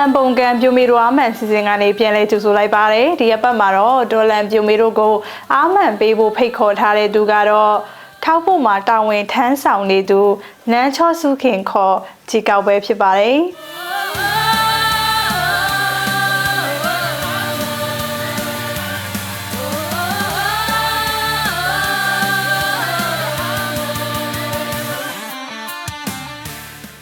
ဒေါ်လန်ပုံကံပြိုမီတို့အာမန်စီစဉ်ကနေပြန်လဲကြိုဆိုလိုက်ပါတယ်ဒီအပတ်မှာတော့ဒေါ်လန်ပြိုမီတို့ကိုအာမန်ပေးဖို့ဖိတ်ခေါ်ထားတဲ့သူကတော့ထောက်ဖို့မှာတာဝန်ထမ်းဆောင်နေသူနန်းချောစုခင်ခေါ်ជីကောက်ပဲဖြစ်ပါတယ်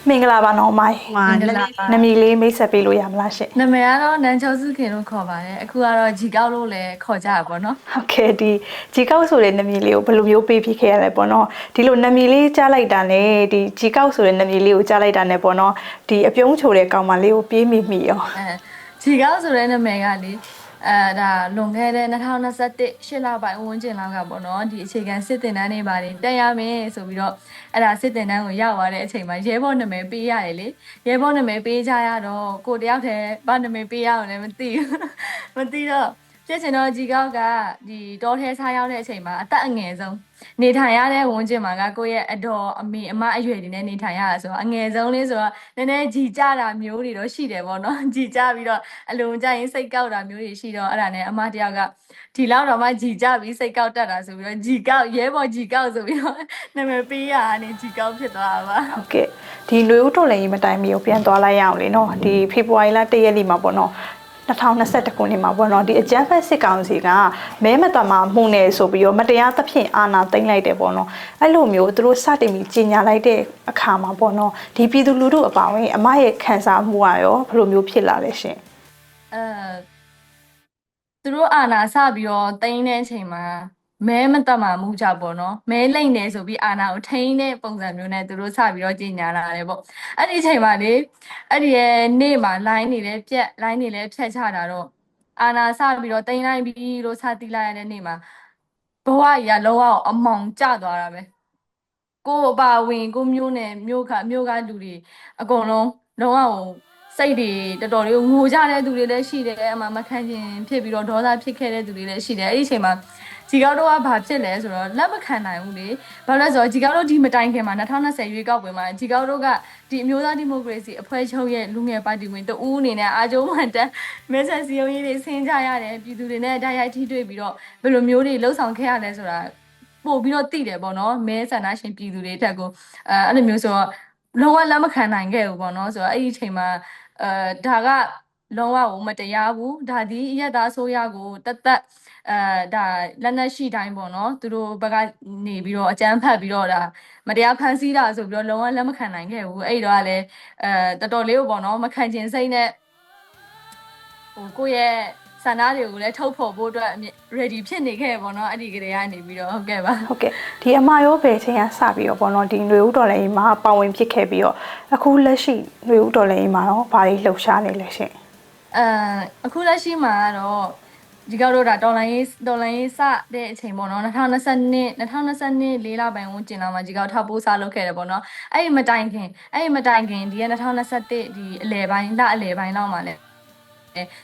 မင်္ဂလာပါနော်မိုင်းမာမင်္ဂနလာမပါနမီလေးမိတ်ဆက်ပေးလို့ရမလားရှင်နာမည်ကတော့နန်းချောစုခင်လို့ခေါ်ပါတယ်အခုကတော့ဂျီကောက်လို့လည်းခေါ်ကြတာပေါ့နော်ဟုတ်ကဲ့ဒီជីကောက်ဆိုတဲ့နမီလေးကိုဘယ်လိုမျိုးပေးဖြစ်ခဲ့ရလဲပေါ့နော်ဒီလိုနမီလေးကြားလိုက်တာနဲ့ဒီជីကောက်ဆိုတဲ့နမီလေးကိုကြားလိုက်တာနဲ့ပေါ့နော်ဒီအပြုံးချိုတဲ့ကောင်မလေးကိုပြေးမိမိရောအဲဂျီကောက်ဆိုတဲ့နာမည်ကလေ အဲဒါလွန်ခဲ့တဲ့2021ရှစ်လပိုင်းဝန်းကျင်လောက်ကပေါ့နော်ဒီအခြေခံစစ်တင်တန်းတွေပါတယ်တက်ရမယ်ဆိုပြီးတော့အဲ့ဒါစစ်တင်တန်းကိုရောက်သွားတဲ့အချိန်မှာရဲဘော်နာမည်ပေးရတယ်လေရဲဘော်နာမည်ပေးကြရတော့ကိုတယောက်တည်းဘာနာမည်ပေးရအောင်လည်းမသိဘူးမသိတော့ဖြစ်ချင်တော့ဂျီကောက်ကဒီတောထဲစားရောက်တဲ့အချိန်မှာအသက်အငယ်ဆုံး နေထိုင်ရတဲ့ဝန်ကျင်မှာကကိုယ့်ရဲ့အတော်အမေအမအရွယ်တွေနဲ့နေထိုင်ရတာဆိုတော့အငယ်ဆုံးလေးဆိုတော့နည်းနည်းကြည်ကြတာမျိုးတွေတော့ရှိတယ်ပေါ့နော်ကြည်ကြပြီးတော့အလုံးကြရင်စိတ်ကောက်တာမျိုးတွေရှိတော့အဲ့ဒါနဲ့အမတယောက်ကဒီလောက်တော့မှကြည်ကြပြီးစိတ်ကောက်တတ်တာဆိုပြီးတော့ကြည်ကောက်ရဲဘော်ကြည်ကောက်ဆိုပြီးတော့နာမည်ပေးရတာနဲ့ကြည်ကောက်ဖြစ်သွားတာပါဟုတ်ကဲ့ဒီຫນွေဦးတော်လည်းမတိုင်မီကိုပြန်သွားလိုက်ရအောင်လေနော်ဒီဖေဖော်ဝါရီလ1ရက်နေ့မှာပေါ့နော် 2021ခုနှစ်မှာပေါ့နော်ဒီအကြမ်းဖက်စစ်ကောင်စီကမဲမတမာမှုနဲ့ဆိုပြီးတော့မတရားသဖြင့်အာဏာသိမ်းလိုက်တယ်ပေါ့နော်အဲ့လိုမျိုးသူတို့စတင်ပြီးကြီးညာလိုက်တဲ့အခါမှာပေါ့နော်ဒီပြည်သူလူထုအပါအဝင်အမရဲ့ခံစားမှုကရောဘယ်လိုမျိုးဖြစ်လာလဲရှင်အဲသူတို့အာနာစပြီးတော့တိန်းတဲ့အချိန်မှာ မဲမတက်မှမှုကြပေါ့နော်မဲလိမ့်နေဆိုပြီးအာနာကိုထိန်းတဲ့ပုံစံမျိုးနဲ့သူတို့စပြီးတော့ကြီးညာလာတယ်ပေါ့အဲ့ဒီအချိန်မှာလေအဲ့ဒီရဲ့နေ့မှာ line နေလဲပြက် line နေလဲဖြတ်ချတာတော့အာနာစပြီးတော့တိန်းလိုက်ပြီလို့စတိလိုက်ရတဲ့နေ့မှာဘဝကြီးကလုံးဝအမောင်ကျသွားတာပဲကိုအပါဝင်ကိုမျိုးနဲ့မျိုးခမျိုးကလူတွေအကုန်လုံးလုံးဝဟိုစိတ်တွေတော်တော်လေးငိုကြတဲ့သူတွေလည်းရှိတယ်အမှမခံချင်ဖြစ်ပြီးတော့ဒေါသဖြစ်ခဲ့တဲ့သူတွေလည်းရှိတယ်အဲ့ဒီအချိန်မှာ ဂျီကောက်တို့ကဘာဖြစ်လဲဆိုတော့လက်မခံနိုင်ဘူးလေဘာလို့လဲဆိုတော့ဂျီကောက်တို့ဒီမတိုင်ခင်မှာ2020ရွေးကောက်ပွဲမှာဂျီကောက်တို့ကဒီအမျိုးသားဒီမိုကရေစီအဖွဲ့ချုပ်ရဲ့လူငယ်ပါတီဝင်တဦးအနေနဲ့အာကျုံးမှန်တန်းမဲဆန်စီယုံရေးတွေဆင်းကြရတယ်ပြည်သူတွေနဲ့တိုက်ရိုက်ထိတွေ့ပြီးတော့ဘယ်လိုမျိုးတွေလှုပ်ဆောင်ခဲ့ရလဲဆိုတာပို့ပြီးတော့သိတယ်ပေါ့နော်မဲဆန္ဒရှင်ပြည်သူတွေတက်ကိုအဲအဲ့လိုမျိုးဆိုတော့လုံးဝလက်မခံနိုင်ခဲ့ဘူးပေါ့နော်ဆိုတော့အဲ့ဒီအချိန်မှာအဲဒါကလုံးဝကိုမတရားဘူးဒါဒီအရက်သားဆိုရကိုတသက် အဲဒါလက်နက်ရှိတိုင်းပေါ့နော်သူတို့ဘက်ကနေပြီးတော့အကြမ်းဖက်ပြီးတော့ဒါမတရားဖန်ဆီးတာဆိုပြီးတော့လုံးဝလက်မခံနိုင်ခဲ့ဘူးအဲ့တော့ကလည်းအဲတော်တော်လေးကိုပေါ့နော်မခံချင်စိတ်နဲ့ဟိုကိုယ့်ရဲ့ဆန္ဒတွေကိုလည်းထုတ်ဖော်ဖို့အတွက် ready ဖြစ်နေခဲ့ပေါ့နော်အဲ့ဒီကလေးကနေပြီးတော့ဟုတ်ကဲ့ပါ ဟုတ်ကဲ့ဒီအမရောဘယ်ချိန်ကစပြီးတော့ပေါ့နော်ဒီຫນွေဦးတော်လည်းမှာပါဝင်ဖြစ်ခဲ့ပြီးတော့အခုလက်ရှိຫນွေဦးတော်လည်းမှာတော့ဘာတွေလှုပ်ရှားနေလဲရှင် အဲအခုလက်ရှိမှာကတော့ ဒီကောက်တို့ဒါဒေါ်လာရေးဒေါ်လာရေးစတဲ့အချိန်ပေါ့နော်2022 2022လေးလပိုင်းဝန်းကျင်လောက်မှာဒီကောက်ထောက်ပိုးစားလုပ်ခဲ့တယ်ပေါ့နော်အဲ့ဒီမတိုင်ခင်အဲ့ဒီမတိုင်ခင်ဒီက2021ဒီအလယ်ပိုင်းလအလယ်ပိုင်းလောက်မှာလည်း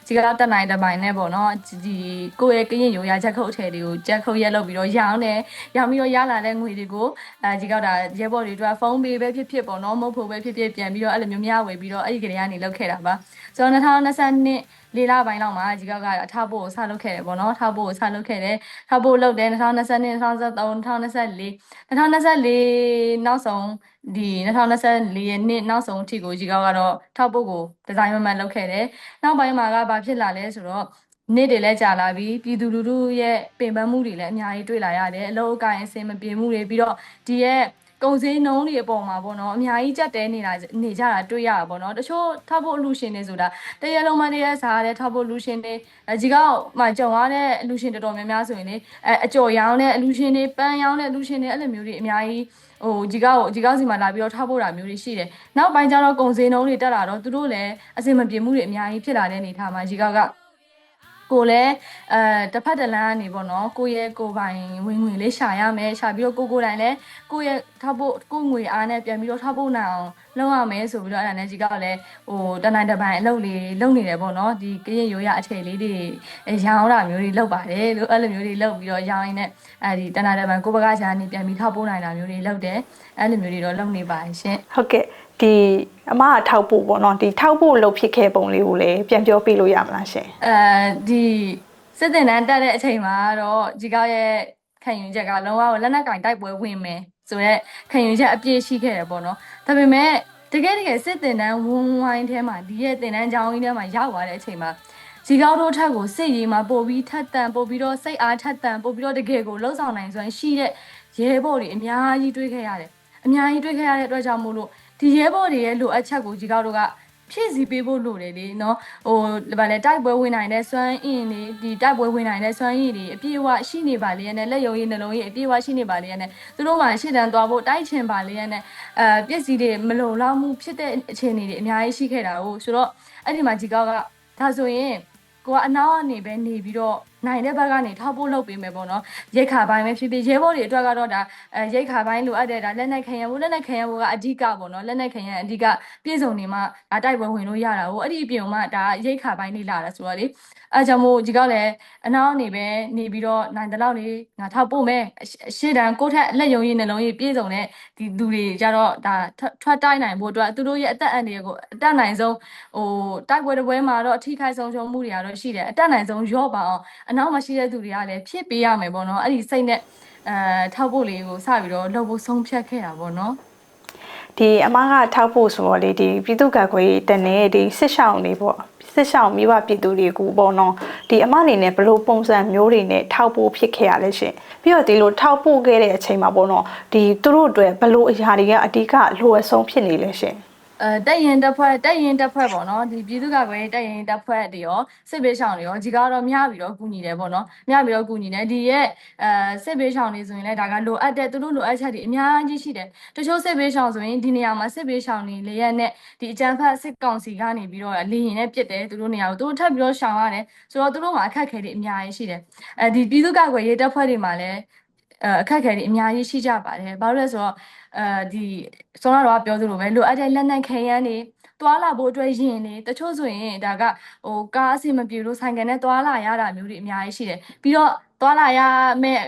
ဒီကောက်တက်နိုင်တဲ့ပိုင်းနဲ့ပေါ့နော်ဒီကိုယ့်ရဲ့ကရင်ရိုးရာချက်ခုတ်အထည်တွေကိုချက်ခုတ်ရက်လုပ်ပြီးတော့ရောင်းတယ်ရောင်းပြီးတော့ရလာတဲ့ငွေတွေကိုအဲဒီကောက်ဒါရဲဘော်တွေအတွက်ဖုန်းပေးပဲဖြစ်ဖြစ်ပေါ့နော်မဟုတ်ဖို့ပဲဖြစ်ဖြစ်ပြန်ပြီးတော့အဲ့လိုမျိုးများဝယ်ပြီးတော့အဲ့ဒီကလေးကနေလုပ်ခဲ့တာပါဆိုတော့2022 လေးလပိုင်းလောက်မှာဒီကောက်ကထားဖို့ကိုစလုပ်ခဲ့တယ်ပေါ့နော်ထားဖို့ကိုစလုပ်ခဲ့တယ်ထားဖို့လုပ်တယ်2022 2023 2024 2024နောက်ဆုံးဒီ2024ရဲ့နှစ်နောက်ဆုံးအထိကိုဒီကောက်ကတော့ထောက်ဖို့ကိုဒီဇိုင်းမမှန်လုပ်ခဲ့တယ်နောက်ပိုင်းမှာကဘာဖြစ်လာလဲဆိုတော့နေ့တွေလည်းကြာလာပြီပြည်သူလူထုရဲ့ပင်ပန်းမှုတွေလည်းအများကြီးတွေ့လာရတယ်အလုပ်အကိုင်အဆင်မပြေမှုတွေပြီးတော့ဒီရဲ့ ကုန်စည်နှုန်းတွေအပေါ်မှာပေါ့နော်အများကြီးကြက်တဲနေတာနေကြတာတွေ့ရတာပေါ့နော်တချို့ထောက်ဖို့အလူရှင်တွေဆိုတာတရလုံးမတရစားတဲ့ထောက်ဖို့လူရှင်တွေဒီကောက်မှကြုံရတဲ့အလူရှင်တော်တော်များများဆိုရင်လေအဲအကြော်ရောင်းတဲ့အလူရှင်တွေပန်းရောင်းတဲ့အလူရှင်တွေအဲ့လိုမျိုးတွေအများကြီးဟိုဒီကောက်ဒီကောက်စီမှာလာပြီးတော့ထောက်ဖို့တာမျိုးတွေရှိတယ်နောက်ပိုင်းကျတော့ကုန်စည်နှုန်းတွေတက်လာတော့သူတို့လည်းအဆင်မပြေမှုတွေအများကြီးဖြစ်လာတဲ့အနေအထားမှာဒီကောက်က ကိုလည်းအဲတစ်ဖက်တစ်လမ်းကနေပေါ့နော်ကိုယ့်ရဲ့ကိုယ်ပိုင်ဝင်ငွေလေးရှာရမယ်ရှာပြီးတော့ကိုကိုယ်တိုင်လည်းကိုယ့်ရဲ့ထောက်ဖို့ကိုယ့်ငွေအားနဲ့ပြန်ပြီးတော့ထောက်ဖို့နိုင်အောင်လုပ်ရမယ်ဆိုပြီးတော့အဲ့ဒါနဲ့ကြီးကလည်းဟိုတနိုင်တစ်ပိုင်းအလုပ်လေးလုပ်နေတယ်ပေါ့နော်ဒီကရင်ရိုးရအထည်လေးတွေရောင်းတာမျိုးတွေလုပ်ပါတယ်လို့အဲ့လိုမျိုးတွေလုပ်ပြီးတော့ရောင်းရင်းနဲ့အဲဒီတနိုင်တစ်ပိုင်းကိုယ့်ဘက်ကရှာနေပြန်ပြီးထောက်ဖို့နိုင်တာမျိုးတွေလုပ်တယ်အဲ့လိုမျိုးတွေတော့လုပ်နေပါတယ်ရှင်ဟုတ်ကဲ့ ဒီအမကထောက်ဖို့ပေါ့နော်ဒီထောက်ဖို့လှုပ်ဖြစ်ခဲ့ပုံလေးကိုလည်းပြန်ပြောပြလို့ရမလားရှင်အဲဒီစစ်တင်တန်းတက်တဲ့အချိန်မှာတော့ဒီကောက်ရဲ့ခံယူချက်ကလုံးဝလက်နက်ကင်တိုက်ပွဲဝင်မယ်ဆိုတော့ခံယူချက်အပြည့်ရှိခဲ့တယ်ပေါ့နော်ဒါပေမဲ့တကယ်တကယ်စစ်တင်တန်းဝန်းဝိုင်းထဲမှာဒီရဲ့တင်တန်းကြောင်းကြီးထဲမှာရောက်သွားတဲ့အချိန်မှာဒီကောက်တို့ထက်ကိုစစ်ရေးမှာပို့ပြီးထက်တန်ပို့ပြီးတော့စိတ်အားထက်တန်ပို့ပြီးတော့တကယ်ကိုလှုပ်ဆောင်နိုင်စွမ်းရှိတဲ့ရဲဘော်တွေအများကြီးတွေ့ခဲ့ရတယ်အများကြီးတွေ့ခဲ့ရတဲ့အတွက်ကြောင့်မို့လို့ ဒီရဲဘော်တွေရဲ့လိုအပ်ချက်ကိုဒီကောက်တို့ကဖြည့်ဆည်းပေးဖို့လိုတယ်လေနော်ဟိုဗာလဲတိုက်ပွဲဝင်နိုင်တဲ့စွမ်းအင်တွေဒီတိုက်ပွဲဝင်နိုင်တဲ့စွမ်းရည်တွေအပြည့်အဝရှိနေပါလေရနဲ့လက်ယုံရည်နှလုံးရည်အပြည့်အဝရှိနေပါလေရနဲ့သူတို့မှရှေ့တန်းသွားဖို့တိုက်ချင်ပါလေရနဲ့အဲပစ္စည်းတွေမလုံလောက်မှုဖြစ်တဲ့အခြေအနေတွေအများကြီးရှိခဲ့တာကိုဆိုတော့အဲ့ဒီမှာဒီကောက်ကဒါဆိုရင်ကိုကအနောက်ကနေပဲနေပြီးတော့ နိုင်တဲ့ဘက်ကနေထောက်ဖို့လုပ်ပေးမယ်ပေါ့နော်ရိတ်ခါပိုင်းပဲဖြစ်ဖြစ်ရဲဘော်တွေအတွက်ကတော့ဒါအဲရိတ်ခါပိုင်းလိုအပ်တဲ့ဒါလက်နက်ခံရမှုလက်နက်ခံရမှုကအဓိကပေါ့နော်လက်နက်ခံရအဓိကပြည့်စုံနေမှဒါတိုက်ပွဲဝင်လို့ရတာကိုအဲ့ဒီအပြင်မှာဒါရိတ်ခါပိုင်းလေးလာတာဆိုတော့လေအဲကြောင့်မို့ဒီကလည်းအနောက်ကနေပဲနေပြီးတော့နိုင်တဲ့လောက်လေးငါထောက်ပို့မယ်အရှရှေ့တန်းကိုယ့်ထက်လက်ယုံရည်နှလုံးရည်ပြည့်စုံတဲ့ဒီလူတွေကြတော့ဒါထွက်ထွက်တိုက်နိုင်ဖို့အတွက်သူတို့ရဲ့အသက်အန္တရာယ်ကိုအတက်နိုင်ဆုံးဟိုတိုက်ပွဲတစ်ပွဲမှာတော့အထိခိုက်ဆုံးရှုံးမှုတွေကတော့ရှိတယ်အတက်နိုင်ဆုံးရော့ပါအောင်အနောက်မှာရှိတဲ့သူတွေကလည်းဖြစ်ပေးရမယ်ပေါ့နော်အဲ့ဒီစိတ်နဲ့အဲထောက်ဖို့လေးကိုစပြီးတော့လှုပ်ဖို့ဆုံးဖြတ်ခဲ့တာပေါ့နော်ဒီအမကထောက်ဖို့ဆိုတော့လေဒီပြည်သူ့ကကွယ်တန်တဲ့ဒီစစ်ဆောင်တွေပေါ့စစ်ဆောင်မိဘပြည်သူတွေကိုပေါ့နော်ဒီအမအနေနဲ့ဘယ်လိုပုံစံမျိုးတွေနဲ့ထောက်ဖို့ဖြစ်ခဲ့ရလဲရှင်ပြီးတော့ဒီလိုထောက်ဖို့ခဲ့တဲ့အချိန်မှာပေါ့နော်ဒီသူတို့အတွက်ဘယ်လိုအရာတွေကအဓိကလိုအပ်ဆုံးဖြစ်နေလဲရှင် အဲတက်ရင်တက်ဖွဲ့တက်ရင်တက်ဖွဲ့ပေါ့နော်ဒီပြည်သူ့ကကွယ်တက်ရင်တက်ဖွဲ့တွေရောစစ်ပေးဆောင်တွေရောဒီကတော့မျှပြီးတော့ကူညီတယ်ပေါ့နော်မျှပြီးတော့ကူညီတယ်ဒီရဲ့အဲစစ်ပေးဆောင်တွေဆိုရင်လည်းဒါကလိုအပ်တဲ့သူတို့လိုအပ်ချက်တွေအများကြီးရှိတယ်တချို့စစ်ပေးဆောင်ဆိုရင်ဒီနေရာမှာစစ်ပေးဆောင်တွေလေရက်နဲ့ဒီအကြမ်းဖက်စစ်ကောင်စီကနေပြီးတော့လေရင်နဲ့ပြစ်တယ်သူတို့နေရာကိုသူတို့ထပ်ပြီးတော့ရှောင်ရတယ်ဆိုတော့သူတို့မှာအခက်အခဲတွေအများကြီးရှိတယ်အဲဒီပြည်သူ့ကကွယ်ရေးတက်ဖွဲ့တွေမှာလည်းအဲအခက်အခဲတွေအများကြီးရှိကြပါတယ်။ဘာလို့လဲဆိုတော့ အဲဒီစောနာတော့ပြောသလိုပဲလိုအပ်တဲ့လက်နက်ခဲယမ်းတွေတွာလာဖို့အတွက်ရင်နေတချို့ဆိုရင်ဒါကဟိုကားအဆင်မပြေလို့ဆိုင်ကနေတွာလာရတာမျိုးတွေအများကြီးရှိတယ်။ပြီးတော့တွာလာရမဲ့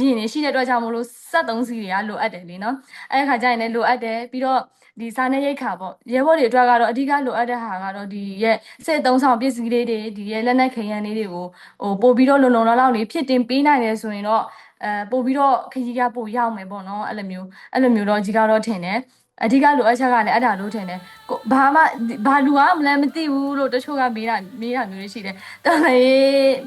ရင်နေရှိတဲ့အတွက်ကြောင့်မလို့73စီတွေကလိုအပ်တယ်လीနော်။အဲ့ဒီခါကျရင်လည်းလိုအပ်တယ်ပြီးတော့ဒီစားနေရိတ်ခါပေါ့ရဲဘော်တွေအတွက်ကတော့အဓိကလိုအပ်တဲ့ဟာကတော့ဒီရဲ့စစ်သုံးဆောင်ပစ္စည်းလေးတွေဒီရဲ့လက်နက်ခဲယမ်းလေးတွေကိုဟိုပို့ပြီးတော့လုံလုံလောက်လောက်လေးဖြစ်တင်ပေးနိုင်တယ်ဆိုရင်တော့ အဲပို့ပြီးတော့ခကြီးကပို့ရောက်မယ်ပေါ့နော်အဲ့လိုမျိုးအဲ့လိုမျိုးတော့ကြီးကတော့ထင်တယ်အဓိကလိုအပ်ချက်ကလည်းအဲ့ဒါလို့ထင်တယ်ကိုဘာမှဘာလူကမလဲမသိဘူးလို့တချို့ကမေးတာမေးတာမျိုးတွေရှိတယ်တော်လေ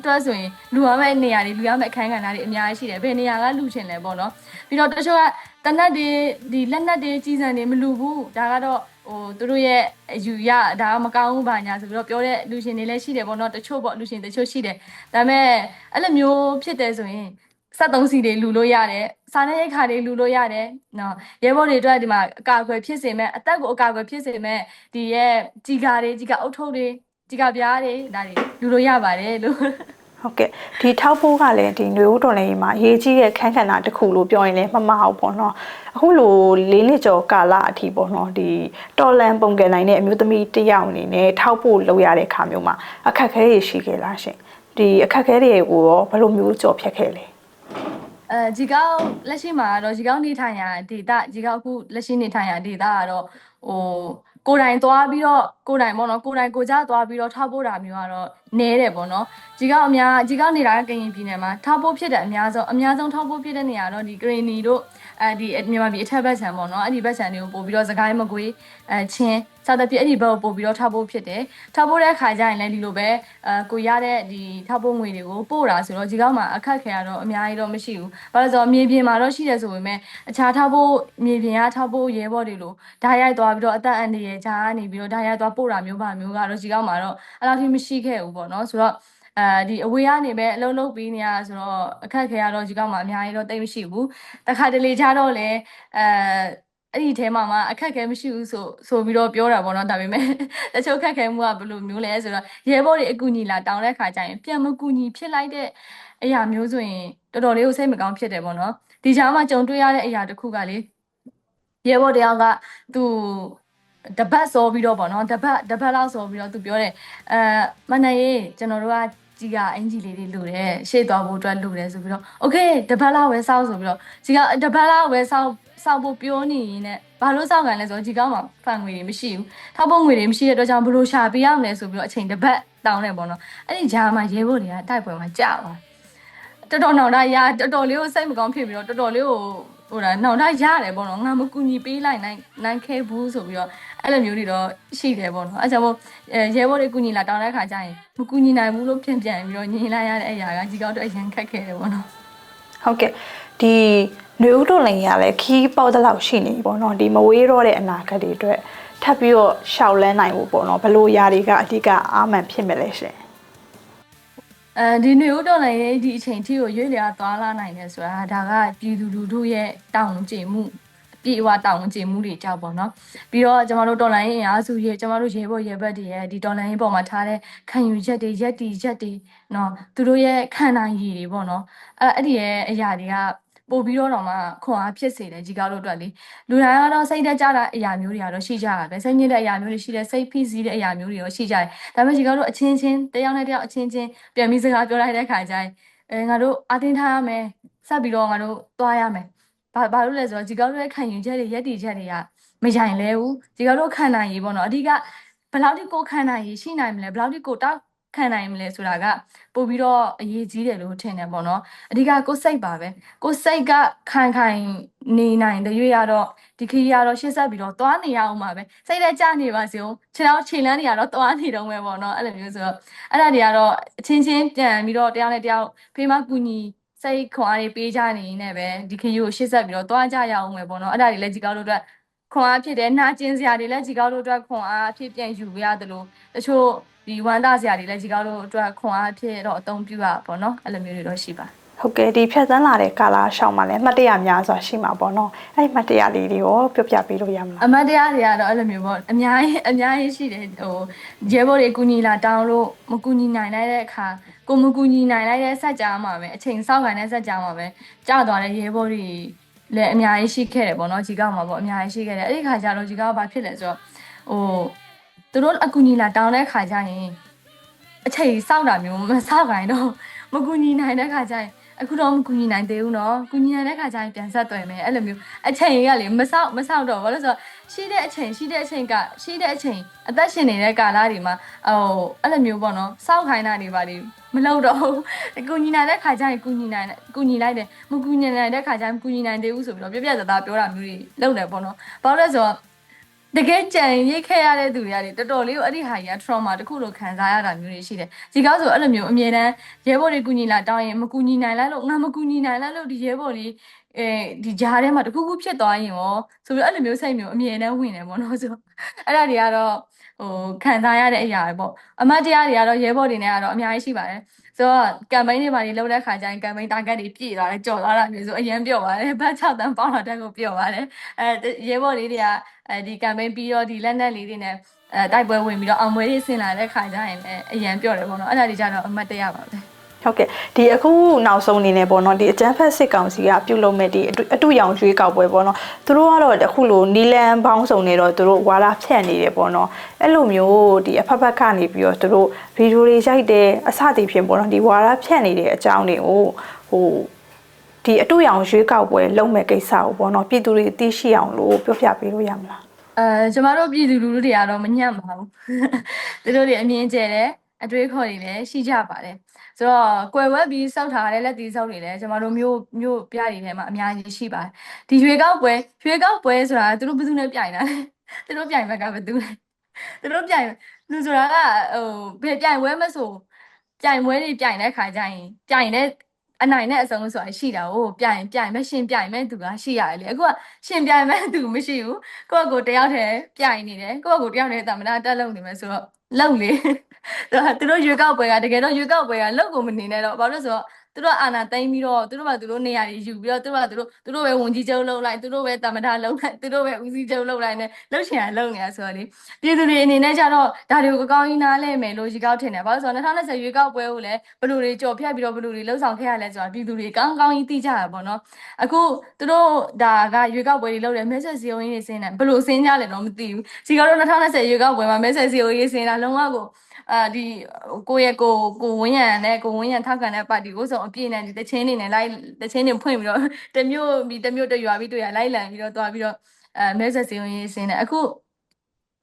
တွတ်ဆိုရင်လူရမယ့်နေရာတွေလူရမယ့်အခန်းကဏ္ဍတွေအများကြီးရှိတယ်ဘယ်နေရာကလူချင်လဲပေါ့နော်ပြီးတော့တချို့ကတနက်တွေဒီလက်နက်တွေကြီးစံတွေမလူဘူးဒါကတော့ဟိုသူတို့ရဲ့အယူရဒါကမကောင်းဘူးဘာညာဆိုပြီးတော့ပြောတဲ့လူရှင်တွေလည်းရှိတယ်ပေါ့နော်တချို့ပေါ့လူရှင်တချို့ရှိတယ်ဒါပေမဲ့အဲ့လိုမျိုးဖြစ်တယ်ဆိုရင် 73စီတွေလူလို့ရတယ်စားနေရိတ်ခါတွေလူလို့ရတယ်နော်ရဲဘော်တွေအတွက်ဒီမှာအကာအကွယ်ဖြစ်စေမဲ့အသက်ကိုအကာအကွယ်ဖြစ်စေမဲ့ဒီရဲ့ကြီးကာတွေကြီးကအုတ်ထုပ်တွေကြီးကပြားတွေဒါတွေလူလို့ရပါတယ်လို့ဟုတ်ကဲ့ဒီထောက်ဖို့ကလည်းဒီຫນွေဦးတော်လည်းမှာအရေးကြီးတဲ့ခန်းခဏတစ်ခုလို့ပြောရင်လည်းမမဟုတ်ပေါ့နော်အခုလိုလေးနှစ်ကျော်ကာလအထိပေါ့နော်ဒီတော်လန်ပုံကယ်နိုင်တဲ့အမျိုးသမီးတစ်ယောက်အနေနဲ့ထောက်ဖို့လုပ်ရတဲ့ခါမျိုးမှာအခက်အခဲတွေရှိခဲ့လားရှင်ဒီအခက်အခဲတွေကိုရောဘယ်လိုမျိုးကြော်ဖြတ်ခဲ့လဲ အဲဂျီကောက်လက်ရှိမှာတော့ဂျီကောက်နေထိုင်ရာဒေတာဂျီကောက်အခုလက်ရှိနေထိုင်ရာဒေတာကတော့ဟိုကိုယ်တိုင်သွားပြီးတော့ကိုယ်တိုင်ပေါ့နော်ကိုယ်တိုင်ကိုကြသွားပြီးတော့ထောက်ပို့တာမျိုးကတော့နဲတယ်ပေါ့နော်ဂျီကောက်အများဂျီကောက်နေတာကကရင်ပြည်နယ်မှာထောက်ပို့ဖြစ်တဲ့အများဆုံးအများဆုံးထောက်ပို့ဖြစ်တဲ့နေရာတော့ဒီကရင်နီတို့ အဲဒီမြန်မာပြည်အထက်ဘက်ခြမ်းပေါ့နော်အဲ့ဒီဘက်ခြမ်းတွေကိုပို့ပြီးတော့စကိုင်းမကွေးအဲချင်းစသဖြင့်အဲ့ဒီဘက်ကိုပို့ပြီးတော့ထောက်ပို့ဖြစ်တယ်ထောက်ပို့တဲ့အခါကျရင်လည်းဒီလိုပဲအဲကိုရတဲ့ဒီထောက်ပို့ငွေတွေကိုပို့တာဆိုတော့ဒီကောက်မှာအခက်ခဲရတော့အများကြီးတော့မရှိဘူးဘာလို့လဲဆိုတော့မြေပြင်မှာတော့ရှိတယ်ဆိုပေမဲ့အခြားထောက်ပို့မြေပြင်ကထောက်ပို့ရဲဘော်တွေလို့ဓာတ်ရိုက်သွားပြီးတော့အသက်အန္တရာယ်ဂျာကနေပြီးတော့ဓာတ်ရိုက်သွားပို့တာမျိုးပါမျိုးကတော့ဒီကောက်မှာတော့အဲ့လောက်ထိမရှိခဲ့ဘူးပေါ့နော်ဆိုတော့ အဲဒီအဝေးကနေပဲအလုံးလုံးပြီးနေရဆိုတော့အခက်ခဲရတော့ဒီကောက်မှာအများကြီးတော့တိတ်မရှိဘူးတခါတလေကြတော့လေအဲအဲ့ဒီထဲမှာမှအခက်အခဲမရှိဘူးဆိုဆိုပြီးတော့ပြောတာပေါ့နော်ဒါပေမဲ့တချို့ခက်ခဲမှုကဘယ်လိုမျိုးလဲဆိုတော့ရဲဘော်တွေအကူညီလာတောင်းတဲ့ခါကျရင်ပြန်မကူညီဖြစ်လိုက်တဲ့အရာမျိုးဆိုရင်တော်တော်လေးကိုစိတ်မကောင်းဖြစ်တယ်ပေါ့နော်ဒီကြားမှာကြုံတွေ့ရတဲ့အရာတစ်ခုကလေရဲဘော်တယောက်ကသူတပတ်စောပြီးတော့ပေါ့နော်တပတ်တပတ်လောက်စောပြီးတော့သူပြောတယ်အဲမနက်ရေးကျွန်တော်တို့က ကြီးကအင်ဂျီလေးတွေလိုတယ်ရှေ့သွားဖို့အတွက်လိုတယ်ဆိုပြီးတော့โอเคတပတ်လောက်ပဲစောက်ဆိုပြီးတော့ကြီးကတပတ်လောက်ပဲစောက် စောက်ဖို့ပြောနေရင်နဲ့ဘာလို့စောက်ကန်လဲဆိုတော့ဒီကောင်းမှာဖန်ငွေတွေမရှိဘူးထောက်ဖို့ငွေတွေမရှိတဲ့အတွက်ကြောင့်ဘလို့ရှာပေးရမလဲဆိုပြီးတော့အချိန်တစ်ပတ်တောင်းနေပေါ့နော်အဲ့ဒီဂျာမှာရဲဘော်တွေကတိုက်ပွဲမှာကြာသွားတော်တော်နောင်တရတော်တော်လေးကိုစိတ်မကောင်းဖြစ်ပြီးတော့တော်တော်လေးကို ဟိုဒါနောက်တော့ရတယ်ပေါ့နော်ငါမကူညီပေးလိုက်နိုင်နိုင်ခဲ့ဘူးဆိုပြီးတော့အဲ့လိုမျိုးတွေတော့ရှိတယ်ပေါ့နော်အဲ့ကြောင့်မို့ရဲဘော်တွေကူညီလာတောင်းတဲ့ခါကျရင်မကူညီနိုင်ဘူးလို့ပြန်ပြန်ပြီးတော့ညင်လိုက်ရတဲ့အရာကကြီးကောက်တော့အရင်ခက်ခဲတယ်ပေါ့နော်ဟုတ်ကဲ့ဒီနှွေဦးတို့လည်းရလဲခီးပေါက်တဲ့လောက်ရှိနေပေါ့နော်ဒီမဝေးတော့တဲ့အနာဂတ်တွေအတွက်ထပ်ပြီးတော့ရှောက်လန်းနိုင်ဖို့ပေါ့နော်ဘလို့ຢာတွေကအဓိကအာမန်ဖြစ်မယ်လဲရှင် အဲဒီနေဦးတော်လည်းဒီအချိန်ထိကိုရွေ့လျာသွားလာနိုင်တယ်ဆိုတာဒါကပြည်သူလူထုရဲ့တောင်းကျင်မှုအပြည့်အဝတောင်းကျင်မှုတွေကြောက်ပေါ့နော်ပြီးတော့ကျွန်တော်တို့တော်လိုင်းရင်အားစုရဲ့ကျွန်တော်တို့ရေဘော်ရေဘက်တွေရဲ့ဒီတော်လိုင်းရင်ပေါ်မှာထားတဲ့ခံယူချက်တွေရက်တီရက်တွေနော်သူတို့ရဲ့ခံနိုင်ရည်တွေပေါ့နော်အဲအဲ့ဒီရဲ့အရာတွေက ပို့ပြီးတော့တော့မှခွန်အားဖြစ်စေတယ်ကြီးကားတို့အတွက်လေလူတိုင်းကတော့စိတ်တက်ကြတာအရာမျိုးတွေကတော့ရှိကြတာပဲစိတ်ညစ်တဲ့အရာမျိုးတွေရှိတယ်စိတ်ဖိစီးတဲ့အရာမျိုးတွေရောရှိကြတယ်ဒါပေမဲ့ကြီးကားတို့အချင်းချင်းတယောက်နဲ့တယောက်အချင်းချင်းပြန်ပြီးစကားပြောလိုက်တဲ့ခါကျရင်အဲငါတို့အတင်းထားရမယ်ဆက်ပြီးတော့ငါတို့သွားရမယ်ဘာဘာလို့လဲဆိုတော့ကြီးကားတို့ရဲ့ခံယူချက်တွေရက်တီချက်တွေကမယိုင်လဲဘူးကြီးကားတို့ခံနိုင်ရေးပေါ့နော်အဓိကဘယ်လောက်ထိကိုယ်ခံနိုင်ရေးရှိနိုင်မလဲဘယ်လောက်ထိကိုယ်တောက် ခံနိုင်မလဲဆိုတာကပို့ပြီးတော့အရေးကြီးတယ်လို့ထင်တယ်ပေါ့နော်အဓိကကိုယ်စိတ်ပါပဲကိုယ်စိတ်ကခံခိုင်နေနိုင်တဲ့ရွေးရတော့ဒီခရီးရတော့ရှေ့ဆက်ပြီးတော့သွားနေရအောင်ပါပဲစိတ်လည်းကြနေပါစေဦးခြေထောက်ခြေလမ်းတွေကတော့သွားနေတော့မယ်ပေါ့နော်အဲ့လိုမျိုးဆိုတော့အဲ့ဒါတွေကတော့အချင်းချင်းပြန်ပြီးတော့တရားနဲ့တရားဖေးမကူညီစိတ်ခွန်အားတွေပေးကြနေနေပဲဒီခရီးကိုရှေ့ဆက်ပြီးတော့သွားကြရအောင်မယ်ပေါ့နော်အဲ့ဒါတွေလည်းဒီကောက်တို့အတွက် ခွန်အားဖြစ်တယ်နာကျင်စရာတွေလည်းဒီကောက်တို့အတွက်ခွန်အားဖြစ်ပြန်ယူရတယ်လို့တချို့ဒီဝမ်းသာစရာတွေလည်းဒီကောက်တို့အတွက်ခွန်အားဖြစ်တော့အသုံးပြုရပါပေါ့နော်အဲ့လိုမျိုးတွေတော့ရှိပါဟုတ်ကဲ့ဒီဖြတ်သန်းလာတဲ့ကာလာရှောင်းမှာလည်းအမှတ်တရများစွာရှိမှာပေါ့နော်အဲ့ဒီအမှတ်တရလေးတွေရောပြောပြပေးလို့ရမလားအမတ်တရားတွေကတော့အဲ့လိုမျိုးပေါ့အများကြီးအများကြီးရှိတယ်ဟိုရဲဘော်တွေကူညီလာတောင်းလို့မကူညီနိုင်လိုက်တဲ့အခါကိုမကူညီနိုင်လိုက်တဲ့ဆက်ကြားမှာပဲအချိန်စောင့်ခံတဲ့ဆက်ကြားမှာပဲကြာသွားတဲ့ရဲဘော်တွေ လည်းအများကြီးရှိခဲ့တယ်ပေါ့နော်ကြီးကောက်မှာပေါ့အများကြီးရှိခဲ့တယ်အဲ့ဒီခါကျတော့ကြီးကောက်ဘာဖြစ်လဲဆိုတော့ဟိုသူတို့အကူညီလာတောင်းတဲ့ခါကျရင်အချိန်စောင့်တာမျိုးမစောင့်ခိုင်းတော့မကူညီနိုင်တဲ့ခါကျရင် အခုတော့မကူညီနိုင်သေးဘူးနော်ကူညီနိုင်တဲ့ခါကျရင်ပြန်ဆက်သွယ်မယ်အဲ့လိုမျိုးအချိန်ကြီးကလေမဆောက်မဆောက်တော့ဘာလို့ဆိုတော့ရှိတဲ့အချိန်ရှိတဲ့အချိန်ကရှိတဲ့အချိန်အသက်ရှင်နေတဲ့ကာလတွေမှာဟိုအဲ့လိုမျိုးပေါ့နော်စောက်ခိုင်းတာတွေပါလေမလုပ်တော့ဘူးကူညီနိုင်တဲ့ခါကျရင်ကူညီနိုင်ကူညီလိုက်တယ်မကူညီနိုင်တဲ့ခါကျရင်ကူညီနိုင်သေးဘူးဆိုပြီးတော့ပြပြသားသားပြောတာမျိုးတွေလုပ်တယ်ပေါ့နော်ဘာလို့လဲဆိုတော့ တကယ်ကြံရိတ်ခဲ့ရတဲ့သူတွေကလေတော်တော်လေးကိုအဲ့ဒီဟာကြီးက trauma တစ်ခုလိုခံစားရတာမျိုးတွေရှိတယ်ဒီကောက်ဆိုအဲ့လိုမျိုးအမြဲတမ်းရဲဘော်တွေကုညီလာတောင်းရင်မကုညီနိုင်လိုက်လို့ငါမကုညီနိုင်လိုက်လို့ဒီရဲဘော်တွေအဲဒီကြားထဲမှာတခုခုဖြစ်သွားရင်ရောဆိုပြီးအဲ့လိုမျိုးစိတ်မျိုးအမြဲတမ်းဝင်တယ်ပေါ့နော်ဆိုအဲ့ဒါတွေကတော့ဟိုခံစားရတဲ့အရာတွေပေါ့အမတ်တရားတွေကတော့ရဲဘော်တွေနဲ့ကတော့အများကြီးရှိပါတယ် ဆိုတော့ကမ်ပိန်းတွေပါတွေလုပ်တဲ့ခါကျရင်ကမ်ပိန်း target တွေပြည့်သွားတယ်ကြော်သွားတာမျိုးဆိုအရင်ပြော့ပါတယ်ဘတ်6တန်းပေါင်းတော့တက်ကိုပြော့ပါတယ်အဲရဲဘော်လေးတွေကအဲဒီကမ်ပိန်းပြီးတော့ဒီလက်နက်လေးတွေနဲ့အဲတိုက်ပွဲဝင်ပြီးတော့အောင်ပွဲတွေဆင်လာတဲ့ခါကျရင်လည်းအရင်ပြော့တယ်ပေါ့နော်အဲ့ဒါတွေကြတော့အမတ်တရားပါပဲ ဟုတ်ကဲ့ဒီအခုနောက်ဆုံးအနေနဲ့ပေါ့နော်ဒီအကြမ်းဖက်စစ်ကောင်စီကပြုလုပ်မဲ့ဒီအတူအတူရောင်ရွေးကောက်ပွဲပေါ့နော်သူတို့ကတော့အခုလိုနီလန်ပေါင်းစုံနေတော့သူတို့ဝါလာဖြန့်နေတယ်ပေါ့နော်အဲ့လိုမျိုးဒီအဖက်ဖက်ကနေပြီးတော့သူတို့ဗီဒီယိုတွေရိုက်တယ်အစတည်ဖြစ်ပေါ့နော်ဒီဝါလာဖြန့်နေတဲ့အကြောင်းတွေကိုဟိုဒီအတူရောင်ရွေးကောက်ပွဲလုပ်မဲ့ကိစ္စကိုပေါ့နော်ပြည်သူတွေသိရှိအောင်လို့ပြောပြပေးလို့ရမလားအဲကျမတို့ပြည်သူလူထုတွေကတော့မညံ့ပါဘူးသူတို့တွေအမြင်ကျဲတယ်အတွေးခေါ်တွေလည်းရှိကြပါတယ် ဆိုတော့ကွယ်ဝက်ပြီးစောက်ထားတဲ့လက်တီစောက်တွေလည်းကျမတို့မျိုးမျိုးပြတွေထဲမှာအများကြီးရှိပါတယ်ဒီရွေကောက်ပွဲရွေကောက်ပွဲဆိုတာသူတို့ဘယ်သူနဲ့ပြိုင်တာလဲသူတို့ပြိုင်ဘက်ကဘယ်သူလဲသူတို့ပြိုင်သူဆိုတာကဟိုဘယ်ပြိုင်ပွဲမဆိုပြိုင်ပွဲတွေပြိုင်တဲ့ခါကျရင်ပြိုင်တဲ့အနိုင်နဲ့အဆုံးဆိုတာရှိတာ哦ပြိုင်ပြိုင်မဲ့ရှင်ပြိုင်မဲ့သူကရှိရတယ်လေအခုကရှင်ပြိုင်မဲ့သူမရှိဘူးကိုယ့်ကိုယ်တယောက်တည်းပြိုင်နေတယ်ကိုယ့်ကိုယ်တယောက်တည်းတာမနာတက်လုံနေမယ်ဆိုတော့ လုံလေသူတို့ရွေးကောက်ပွဲကတကယ်တော့ရွေးကောက်ပွဲကလုံကိုမနေနဲ့တော့ဘာလို့လဲဆိုတော့ သူတို့အာဏာသိမ်းပြီးတော့သူတို့ကသူတို့နေရာတွေယူပြီးတော့သူတို့ကသူတို့သူတို့ပဲဝန်ကြီးချုပ်လုပ်လိုက်သူတို့ပဲတာမတာလုပ်လိုက်သူတို့ပဲဦးစီးချုပ်လုပ်လိုက်နဲ့လှုပ်ချင်ရလှုပ်နေတာဆိုတော့လေပြည်သူတွေအနေနဲ့ကြတော့ဒါတွေကိုအကောင်းကြီးနားလဲမယ်လို့ရေကောက်ထင်တယ်ဘာလို့လဲဆိုတော့2020ရွေးကောက်ပွဲကိုလည်းဘလူတွေကြော်ဖြတ်ပြီးတော့ဘလူတွေလှုပ်ဆောင်ခဲ့ရလဲဆိုတော့ပြည်သူတွေကောင်းကောင်းကြီးသိကြရပါတော့အခုသူတို့ဒါကရွေးကောက်ပွဲတွေလုပ်တယ်မဲဆက်စီယိုရင်းတွေစင်းတယ်ဘလူစင်းကြလဲတော့မသိဘူးစီကတော့2020ရွေးကောက်ပွဲမှာမဲဆက်စီယိုရင်းစင်းတာလုံးဝကို အာဒီကိုယ့်ရဲ့ကိုကိုဝင်းရံနဲ့ကိုဝင်းရံထောက်ခံတဲ့ပါတီကိုဆိုအပြည့်နဲ့ဒီတချင်းနေနဲ့လိုက်တချင်းနေဖွင့်ပြီးတော့တမျိုးပြီးတမျိုးတရွာပြီးတရွာလိုက်လံပြီးတော့သွားပြီးတော့အဲမဲဆက်စီရင်စင်းတယ်အခု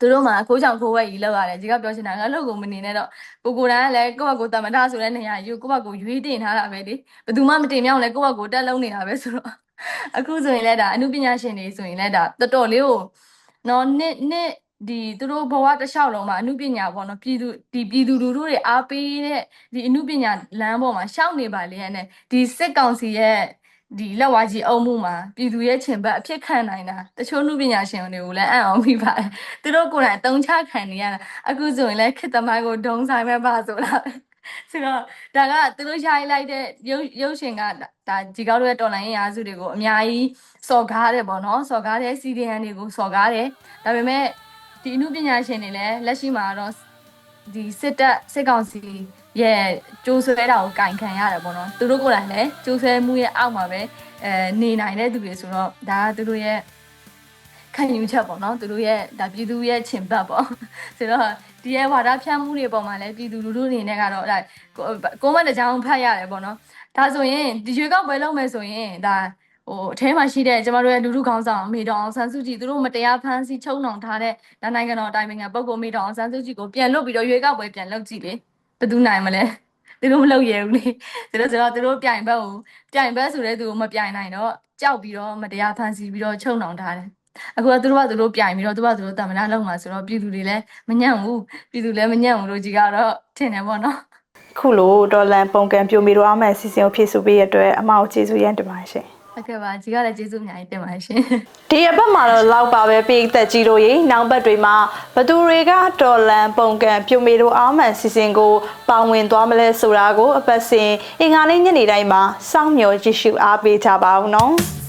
သူတို့မှာကိုကြောင့်ကိုဝဲကြီးလောက်ရတယ်ဒီကပြောချင်တာငါလောက်ကိုမနေနဲ့တော့ကိုကိုတန်းကလည်းကိုယ့်ဘက်ကိုတမထဆိုတဲ့နေရာယူကိုယ့်ဘက်ကိုရွေးတင်ထားတာပဲလေဘယ်သူမှမတင်မြောက်လဲကိုယ့်ဘက်ကိုတက်လုံးနေတာပဲဆိုတော့အခုဆိုရင်လည်းဒါအမှုပညာရှင်တွေဆိုရင်လည်းဒါတော်တော်လေးကိုနော်နှစ်နှစ် ဒီသူတို့ဘဝတစ်လျှောက်လုံးမှာအမှုပညာပေါ့နော်ပြည်သူဒီပြည်သူလူထုတွေအားပေးတဲ့ဒီအမှုပညာလမ်းပေါ်မှာရှောက်နေပါလေနဲ့ဒီစစ်ကောင်စီရဲ့ဒီလက်ဝါးကြီးအုံမှုမှာပြည်သူရဲ့ချင်ဘက်အဖြစ်ခံနိုင်တာတချို့နှုပညာရှင်တွေကိုလည်းအံ့အောင်မိပါတယ်သူတို့ကိုယ်တိုင်အတုံးချခံနေရတာအခုဆိုရင်လည်းခေတ္တမိုင်းကိုဒုံဆိုင်မဲ့ပါဆိုတာပဲဆိုတော့ဒါကသူတို့ရိုက်လိုက်တဲ့ရုပ်ရုပ်ရှင်ကဒါဒီကောက်ရဲ့တော်လိုင်းရေးအားစုတွေကိုအများကြီးစော်ကားတယ်ပေါ့နော်စော်ကားတဲ့ CDN တွေကိုစော်ကားတယ်ဒါပေမဲ့ ဒီအမှုပညာရှင်တွေလည်းလက်ရှိမှာတော့ဒီစစ်တပ်စစ်ကောင်စီရဲ့ကြိုးဆွဲတာကိုကင်ခံရတယ်ပေါ့နော်သူတို့ကိုယ်တိုင်လည်းကြိုးဆွဲမှုရဲ့အောက်မှာပဲအဲနေနိုင်တဲ့သူတွေဆိုတော့ဒါကသူတို့ရဲ့ခံယူချက်ပေါ့နော်သူတို့ရဲ့ဒါပြည်သူရဲ့ချင်ဘတ်ပေါ့ဆိုတော့ဒီရဲ့ဝါဒဖြန့်မှုတွေပေါ်မှာလည်းပြည်သူလူထုအနေနဲ့ကတော့ဒါကိုကိုမတဲ့ကြောင်ဖတ်ရတယ်ပေါ့နော်ဒါဆိုရင်ဒီရွေးကောက်ပွဲလုပ်မယ်ဆိုရင်ဒါ ဟိုအထဲမှာရှိတဲ့ကျမတို့ရဲ့လူထုခေါင်းဆောင်မေတော်အောင်ဆန်းစုကြည်သူတို့မတရားဖမ်းဆီးချုပ်နှောင်ထားတဲ့ဒါနိုင်ငံတော်အတိုင်ပင်ခံပုဂ္ဂိုလ်မေတော်အောင်ဆန်းစုကြည်ကိုပြန်လွတ်ပြီးတော့ရွေးကောက်ပွဲပြန်လုပ်ကြည့်လေဘယ်သူနိုင်မလဲသူတို့မလုပ်ရဘူးလေသူတို့ဆိုတော့သူတို့ပြိုင်ဘက်ကိုပြိုင်ဘက်ဆိုတဲ့သူကိုမပြိုင်နိုင်တော့ကြောက်ပြီးတော့မတရားဖမ်းဆီးပြီးတော့ချုပ်နှောင်ထားတယ်အခုကသူတို့ကသူတို့ပြိုင်ပြီးတော့သူကသူတို့တမနာလောက်မှာဆိုတော့ပြည်သူတွေလည်းမညံ့ဘူးပြည်သူလည်းမညံ့ဘူးလို့ကြီးကတော့ထင်တယ်ပေါ့နော်ခုလိုဒေါ်လန်ပုံကံပြိုမီတို့အားမဲ့အစီအစဉ်ကိုဖြည့်ဆိုပေးရတဲ့အတွက်အမကိုကျေးဇူးရမ်းတင်ပါတယ်ရှင် ဟုတ်ကဲ့ပါကြီးကလည်းကျေးဇူးအများကြီးတင်ပါတယ်ရှင်ဒီအပတ်မှာတော့လောက်ပါပဲပြည်သက်ကြီးတို့ရေနောက်ဘက်တွေမှာဘသူတွေကဒေါ်လန်ပုံကံပြိုမီတို့အားမဲ့အစီအစဉ်ကိုပါဝင်သွားမလဲဆိုတာကို အပတ်စဉ်အင်္ဂါနေ့ညနေတိုင်းမှာစောင့်မျှော်ကြည့်ရှုအားပေးကြပါဦးနော်